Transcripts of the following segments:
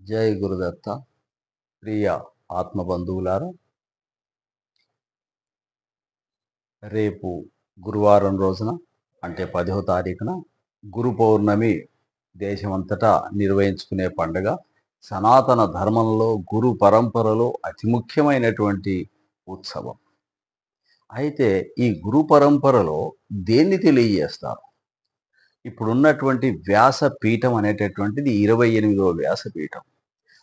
జై గురుదత్త ప్రియ ఆత్మబంధువులారా రేపు గురువారం రోజున అంటే పదవ తారీఖున గురు పౌర్ణమి దేశమంతటా నిర్వహించుకునే పండుగ. సనాతన ధర్మంలో గురు పరంపరలో అతి ముఖ్యమైనటువంటి ఉత్సవం. అయితే ఈ గురు పరంపరలో దేన్ని తెలియజేస్తారు? ఇప్పుడున్నటువంటి వ్యాసపీఠం అనేటటువంటిది ఇరవై ఎనిమిదవ వ్యాసపీఠం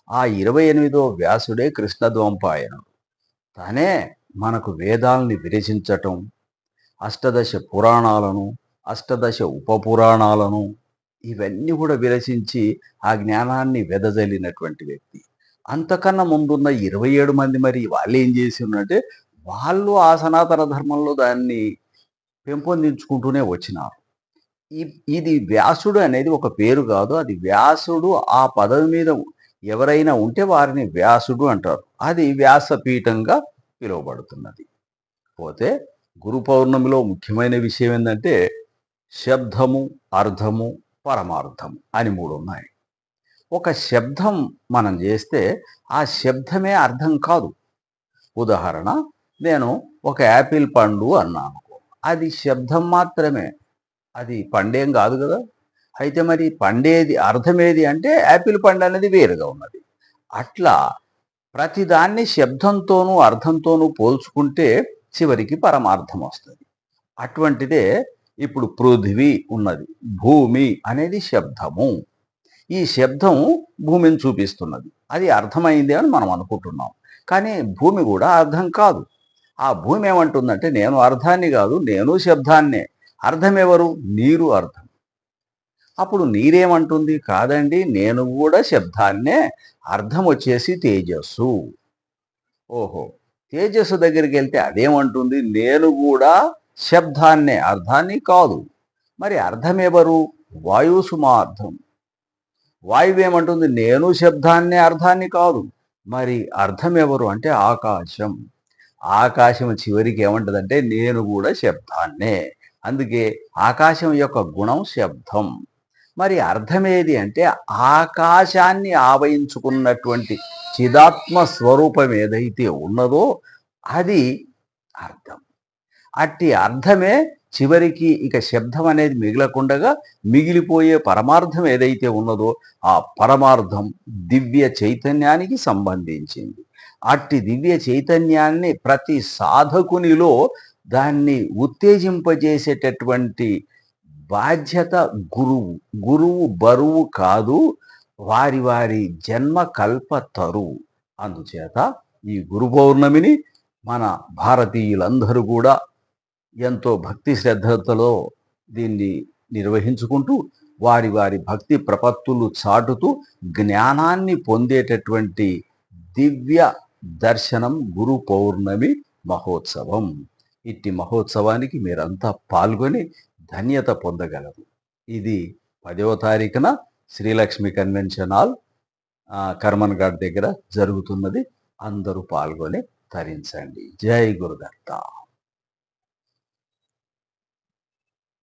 ఆ ఇరవై ఎనిమిదవ వ్యాసుడే కృష్ణద్వంపాయనుడు తనే మనకు వేదాల్ని విరచించటం అష్టదశ పురాణాలను అష్టదశ ఉపపురాణాలను ఇవన్నీ కూడా విరచించి ఆ జ్ఞానాన్ని వెదజల్లినటువంటి వ్యక్తి. అంతకన్నా ముందున్న ఇరవై ఏడు మంది మరి వాళ్ళు ఏం చేసి ఉన్నట్టే వాళ్ళు ఆ సనాతన ధర్మంలో దాన్ని పెంపొందించుకుంటూనే వచ్చినారు. ఇది వ్యాసుడు అనేది ఒక పేరు కాదు. అది వ్యాసుడు ఆ పదవి మీద ఎవరైనా ఉంటే వారిని వ్యాసుడు అంటారు. అది వ్యాసపీఠంగా పిలువబడుతున్నది. పోతే గురు పౌర్ణమిలో ముఖ్యమైన విషయం ఏంటంటే శబ్దము అర్థము పరమార్థము అని మూడు ఉన్నాయి. ఒక శబ్దం మనం చేస్తే ఆ శబ్దమే అర్థం కాదు. ఉదాహరణ నేను ఒక యాపిల్ పండు అన్నాను. అది శబ్దం మాత్రమే. అది పండేం కాదు కదా. అయితే మరి పండేది అర్థమేది అంటే యాపిల్ పండు అనేది వేరుగా ఉన్నది. అట్లా ప్రతిదాన్ని శబ్దంతోనూ అర్థంతోనూ పోల్చుకుంటే చివరికి పరమార్థం వస్తుంది. అటువంటిదే ఇప్పుడు పృథివీ ఉన్నది భూమి అనేది శబ్దము. ఈ శబ్దం భూమిని చూపిస్తున్నది. అది అర్థమైంది అని మనం అనుకుంటున్నాం. కానీ భూమి కూడా అర్థం కాదు. ఆ భూమి ఏమంటుందంటే నేను అర్థాన్ని కాదు నేను శబ్దాన్నే. అర్థం ఎవరు నీరు అర్థం. అప్పుడు నీరేమంటుంది? కాదండి నేను కూడా శబ్దాన్నే అర్థం వచ్చేసి తేజస్సు. ఓహో తేజస్సు దగ్గరికి వెళ్తే అదేమంటుంది? నేను కూడా శబ్దాన్నే అర్థాన్ని కాదు. మరి అర్థం ఎవరు వాయు సుమార్థం. వాయువు ఏమంటుంది నేను శబ్దాన్నే అర్థాన్ని కాదు. మరి అర్థం ఎవరు అంటే ఆకాశం. ఆకాశం చివరికి ఏమంటుందంటే నేను కూడా శబ్దాన్నే. అందుకే ఆకాశం యొక్క గుణం శబ్దం. మరి అర్థమేది అంటే ఆకాశాన్ని ఆవయించుకున్నటువంటి చిదాత్మ స్వరూపం ఏదైతే ఉన్నదో అది అర్థం. అట్టి అర్థమే చివరికి ఇక శబ్దం అనేది మిగలకుండగా మిగిలిపోయే పరమార్థం ఏదైతే ఉన్నదో ఆ పరమార్థం దివ్య చైతన్యానికి సంబంధించింది. అట్టి దివ్య చైతన్యాన్ని ప్రతి సాధకునిలో దాన్ని ఉత్తేజింపజేసేటటువంటి బాధ్యత గురువు. గురువు బరువు కాదు వారి వారి జన్మ కల్ప తరువు. అందుచేత ఈ గురు పౌర్ణమిని మన భారతీయులందరూ కూడా ఎంతో భక్తి శ్రద్ధలతో దీన్ని నిర్వహించుకుంటూ వారి వారి భక్తి ప్రపత్తులు చాటుతూ జ్ఞానాన్ని పొందేటటువంటి దివ్య దర్శనం గురు పౌర్ణమి మహోత్సవం. ఇట్టి మహోత్సవానికి మీరంతా పాల్గొని ధన్యత పొందగలరు. ఇది పదవ తారీఖున శ్రీలక్ష్మి కన్వెన్షన్ హాల్ కర్మన్ ఘాట్ దగ్గర జరుగుతున్నది. అందరూ పాల్గొని తరించండి. జై గురుదత్త.